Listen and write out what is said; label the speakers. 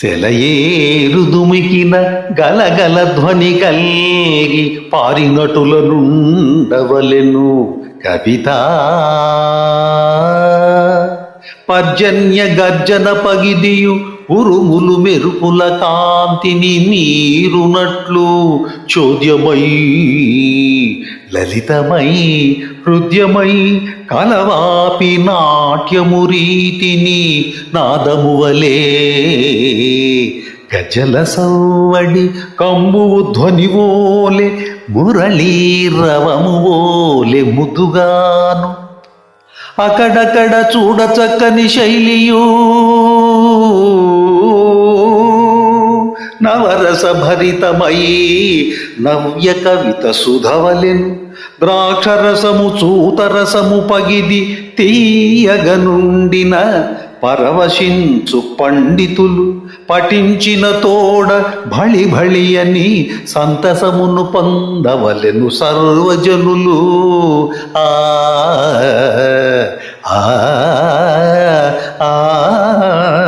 Speaker 1: సెలయేరుదుమికిన గలగల ధ్వని కల్గి పారినటుల నుండవలెను కవిత. పర్జన్య గర్జన పగిదియు ఉరుములు మెరుపుల కాంతిని మీరునట్లు చోద్యమై లలితమై హృదయమై కలవాపి నాట్యము రీతిని నాదము వలే. గజల సవ్వడి కంబువు ధ్వనివోలే మురళీ రవము ఓలే ముదుగాను. అక్కడక్కడ చూడ చక్కని నవరసభరితమై నవ్య కవిత సుధవలెను ద్రాక్షరసము చూతరసము పగిది తీయగనుండిన పరవశించు పండితులు పఠించిన తోడ భళి భళి అని సంతసమును పొందవలెను సర్వజనులు. ఆ ఆ ఆ.